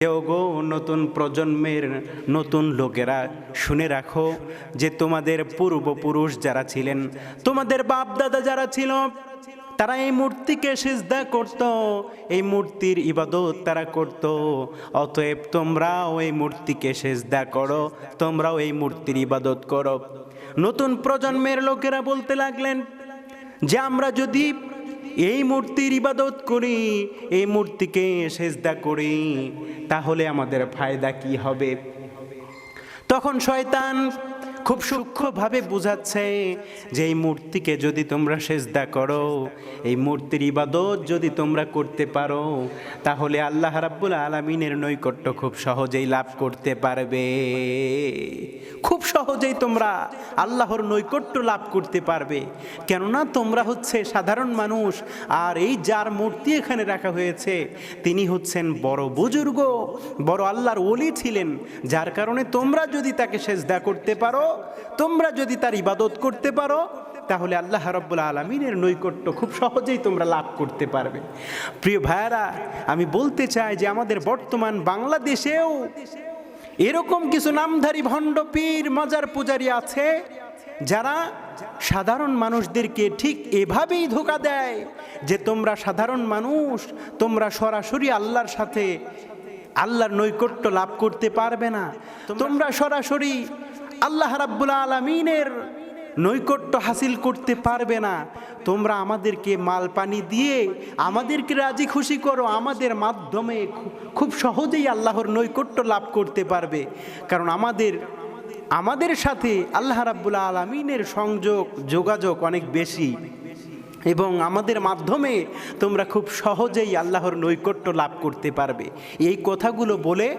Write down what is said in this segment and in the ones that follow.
কেউ গো নতুন প্রজন্মের নতুন লোকেরা শুনে রাখো যে তোমাদের পূর্বপুরুষ যারা ছিলেন, তোমাদের বাপ দাদা যারা ছিল, তারা এই মূর্তিকে সিজদা করত, এই মূর্তির ইবাদত তারা করত। অতএব তোমরাও এই মূর্তিকে সেজদা করো, তোমরাও এই মূর্তির ইবাদত করো। নতুন প্রজন্মের লোকেরা বলতে লাগলেন যে আমরা যদি এই মূর্তির ইবাদত করি, এই মূর্তিকে সেজদা করি, তাহলে আমাদের ফায়দা কি হবে? তখন শয়তান খুব সূক্ষ্মভাবে বুঝাচ্ছে যে এই মূর্তিকে যদি তোমরা সেজদা করো, এই মূর্তির ইবাদত যদি তোমরা করতে পারো, তাহলে আল্লাহ রাব্বুল আলমিনের নৈকট্য খুব সহজেই লাভ করতে পারবে। খুব সহজেই তোমরা আল্লাহর নৈকট্য লাভ করতে পারবে। কেননা তোমরা হচ্ছে সাধারণ মানুষ, আর এই যার মূর্তি এখানে রাখা হয়েছে, তিনি হচ্ছেন বড় বুজুর্গ, বড় আল্লাহর ওলি ছিলেন, যার কারণে তোমরা যদি তাকে সেজদা করতে পারো তোমরা যদি তার ইবাদত করতে পারো, তাহলে আল্লাহ রব্বুল আলমিনের নৈকট্য খুব সহজেই তোমরা লাভ করতে পারবে। প্রিয় ভাইয়ারা, আমি বলতে চাই যে আমাদের বর্তমান বাংলাদেশেও এরকম কিছু নামধারী ভণ্ড পীর, মজার পূজারি আছে যারা সাধারণ মানুষদেরকে ঠিক এভাবেই ধোকা দেয় যে তোমরা সাধারণ মানুষ, তোমরা সরাসরি আল্লাহর সাথে আল্লাহর নৈকট্য লাভ করতে পারবে না। তোমরা সরাসরি আল্লাহ রাব্বুল আলমিনের নৈকট্য হাসিল করতে পারবে না। তোমরা আমাদেরকে মাল পানি দিয়ে আমাদেরকে রাজি খুশি করো। আমাদের মাধ্যমে খুব সহজেই আল্লাহর নৈকট্য লাভ করতে পারবে। কারণ আমাদের আমাদের সাথে আল্লাহ রাব্বুল আলমিনের সংযোগ, যোগাযোগ অনেক বেশি। এবং আমাদের মাধ্যমে তোমরা খুব সহজেই আল্লাহর নৈকট্য লাভ করতে পারবে। এই কথাগুলো বলে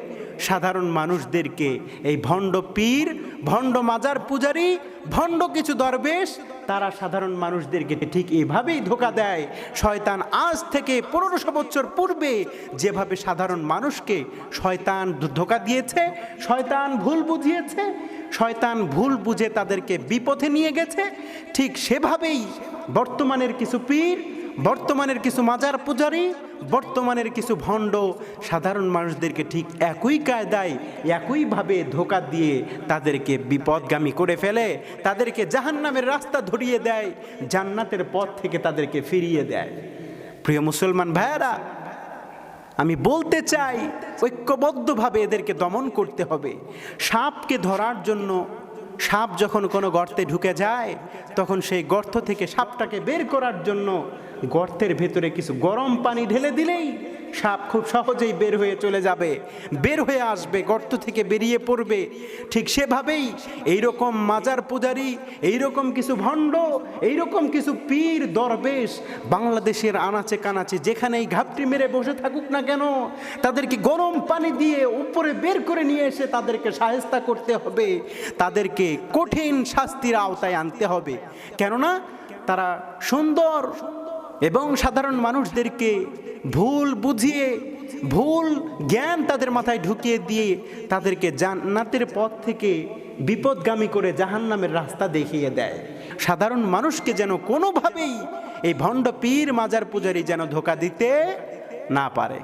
সাধারণ মানুষদেরকে এই ভণ্ড পীর, ভণ্ড মাজার পূজারি, ভণ্ড কিছু দরবেশ, তারা সাধারণ মানুষদেরকে ঠিক এভাবেই ধোকা দেয়। শয়তান আজ থেকে পনেরোশো বছর পূর্বে যেভাবে সাধারণ মানুষকে শয়তান ধোকা দিয়েছে, শয়তান ভুল বুঝিয়েছে, শয়তান ভুল বুঝে তাদেরকে বিপথে নিয়ে গেছে, ঠিক সেভাবেই বর্তমানের কিছু পীর, বর্তমানের কিছু মাজার পূজারি বর্তমানের কিছু ভণ্ড সাধারণ মানুষদেরকে ঠিক একই কায়দায়, একইভাবে ধোকা দিয়ে তাদেরকে বিপদগামী করে ফেলে, তাদেরকে জাহান্নামের রাস্তা ধরিয়ে দেয়, জান্নাতের পথ থেকে তাদেরকে ফিরিয়ে দেয়। প্রিয় মুসলমান ভাইয়েরা, আমি বলতে চাই, ঐক্যবদ্ধভাবে এদেরকে দমন করতে হবে। সাপকে ধরার জন্য সাপ যখন কোনো গর্তে ঢুকে যায়, তখন সেই গর্ত থেকে সাপটাকে বের করার জন্য গর্তের ভেতরে কিছু গরম পানি ঢেলে দিলেই সাপ খুব সহজেই বের হয়ে চলে যাবে, বের হয়ে আসবে, গর্ত থেকে বেরিয়ে পড়বে। ঠিক সেভাবেই এইরকম মাজার পূজারি, এইরকম কিছু ভণ্ড, এইরকম কিছু পীর, দরবেশ বাংলাদেশের আনাচে কানাচে যেখানেই ঘাপটি মেরে বসে থাকুক না কেন, তাদেরকে গরম পানি দিয়ে উপরে বের করে নিয়ে এসে তাদেরকে সাহেস্তা করতে হবে। তাদেরকে কঠিন শাস্তির আওতায় আনতে হবে। কেননা তারা সুন্দর এবং সাধারণ মানুষদেরকে ভুল বুঝিয়ে, ভুল জ্ঞান তাদের মাথায় ঢুকিয়ে দিয়ে তাদেরকে জান্নাতের পথ থেকে বিপদগামী করে জাহান্নামের রাস্তা দেখিয়ে দেয়। সাধারণ মানুষকে যেন কোনোভাবেই এই ভণ্ড পীর মাজার পূজারি যেন ধোকা দিতে না পারে।